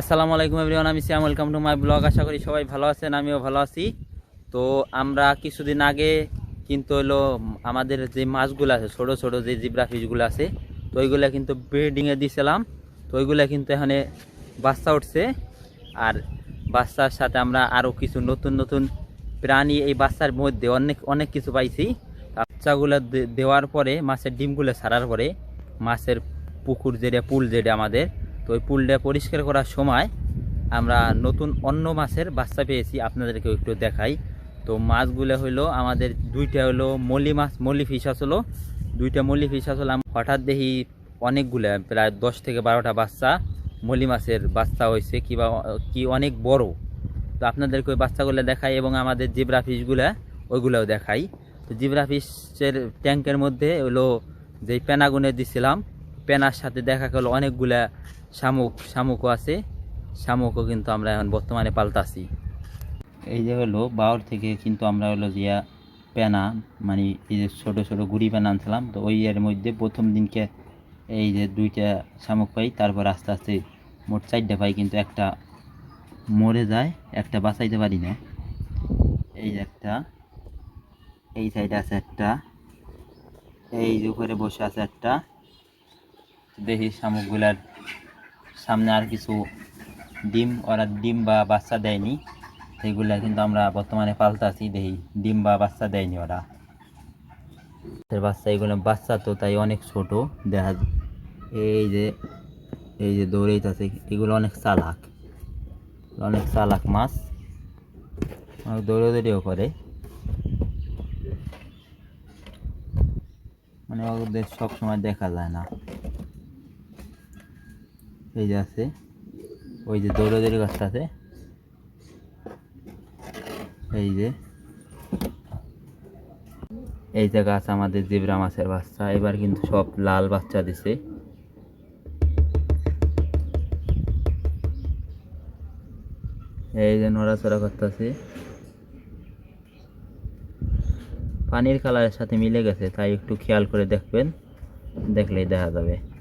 আসসালামু আলাইকুম এভরিওয়ান, আমি Siam welcome to my blog. আশা করি সবাই ভালো আছেন, আমিও ভালো আছি। তো আমরা কিছুদিন আগে কিন্তু হলো আমাদের যে মাছগুলো আছে, ছোট ছোট যে জিব্রা ফিশগুলো আছে, তো ওইগুলো কিন্তু ব্রিডিংয়ে দিয়েছিলাম তো ওইগুলো কিন্তু এখানে বাচ্চা উঠছে। আর বাচ্চার সাথে আমরা আরও কিছু নতুন নতুন প্রাণী এই বাচ্চার মধ্যে অনেক অনেক কিছু পাইছি। বাচ্চাগুলো দেওয়ার পরে মাছের ডিমগুলো ছাড়ার পরে মাছের পুকুর যেটা, পুল যেটা আমাদের তো ওই পুলটা পরিষ্কার করার সময় আমরা নতুন অন্য মাছের বাচ্চা পেয়েছি আপনাদেরকে একটু দেখাই। তো মাছগুলো হইল আমাদের দুইটা হলো মলি মাছ, মলি ফিশ আসলো। দুইটা মলি ফিশ আসলো হঠাৎ দেখি অনেকগুলো, প্রায় দশ থেকে বারোটা বাচ্চা মলি মাছের বাচ্চা হয়েছে কিবা কি অনেক বড়। তো আপনাদেরকে ওই বাচ্চাগুলো দেখাই এবং আমাদের জিব্রা ফিশগুলো ওইগুলোও দেখাই। তো জিব্রা ফিশের ট্যাঙ্কের মধ্যে হলো যেই প্যানাগুনে দিছিলাম পেনার সাথে দেখা গেল অনেকগুলা শামুক, শামুকও আছে। শামুকও কিন্তু আমরা এখন বর্তমানে পাল্টাছি এই যে হলো বাউর থেকে কিন্তু আমরা হলো জিয়া পেনা মানে এই যে ছোটো ছোটো গুড়ি পেনা আনছিলাম, তো ওই এর মধ্যে প্রথম দিনকে এই যে দুইটা শামুক পাই, তারপর আস্তে আস্তে মোট চারটা পাই, কিন্তু একটা মরে যায়, একটা বাঁচাইতে পারি না। এই যে একটা, এই সাইডে আছে একটা, এই যে উপরে বসে আছে একটা দেখি শামুকগুলার সামনে আর কিছু ডিম, ওরা ডিম বা বাচ্চা দেয়নি। সেগুলা কিন্তু আমরা বর্তমানে পাল্টাছি দেখি ডিম বা বাচ্চা দেয়নি ওরা। বাচ্চা এগুলো বাচ্চা তো, তাই অনেক ছোট, দেখা। এই যে এই যে দৌড়াইতেছে, এগুলো অনেক চালাক। অনেক চালাক মাছ। অনেক দৌড়াদৌড়িও করে। মানে ওদের সব সময় দেখা যায় না। এই যে আছে। ওই যে দৌড়াদৌড়ি আছে। এই যে। এই যে গাছ আমাদের জিবরা মাছের বাচ্চা। এবার কিন্তু সব লাল বাচ্চা দিছে। এই যে নড়াচড়া করতেছে। পানির কালারের সাথে মিলে গেছে, তাই একটু খেয়াল করে দেখবেন। দেখলেই দেখা যাবে।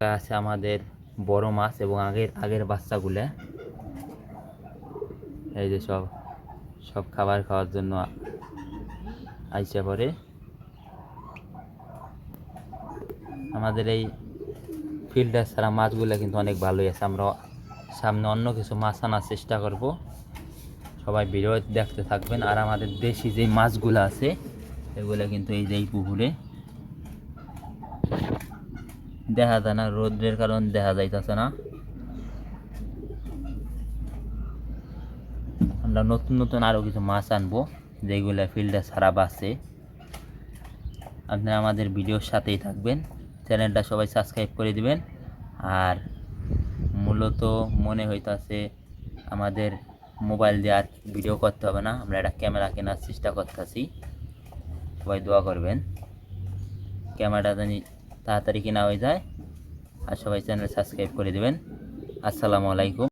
আছে আমাদের বড় মাছ এবং আগের আগের বাচ্চাগুলো। এই যে সব সব খাবার খাওয়ার জন্য আইসা পরে আমাদের এই ফিল্টার ছাড়া মাছগুলো কিন্তু অনেক ভালোই আছে। আমরা সামনে অন্য কিছু মাছ আনার চেষ্টা করব। সবাই ভিডিও দেখতে থাকবেন। আর আমাদের দেশি যে মাছগুলো আছে, এগুলো কিন্তু এই যে পুকুরে দেখা যায় না, রোদ্রের কারণ দেখা যাইতেছে না। আমরা নতুন নতুন আরও কিছু মাছ আনব, যেগুলো ফিল্ডে ছাড়া বাসে আপনি আমাদের ভিডিওর সাথেই থাকবেন। চ্যানেলটা সবাই সাবস্ক্রাইব করে দিবেন। আর মূলত মনে হইতাছে, আমাদের মোবাইল দিয়ে আর ভিডিও করতে হবে না। আমরা একটা ক্যামেরা কেনার চেষ্টা করতেছি। সবাই দোয়া করবেন। ক্যামেরাটা জানি তাড়াতাড়ি কেনা হয়ে যায়। আর সবাই চ্যানেল সাবস্ক্রাইব করে দেবেন। আসসালামু আলাইকুম।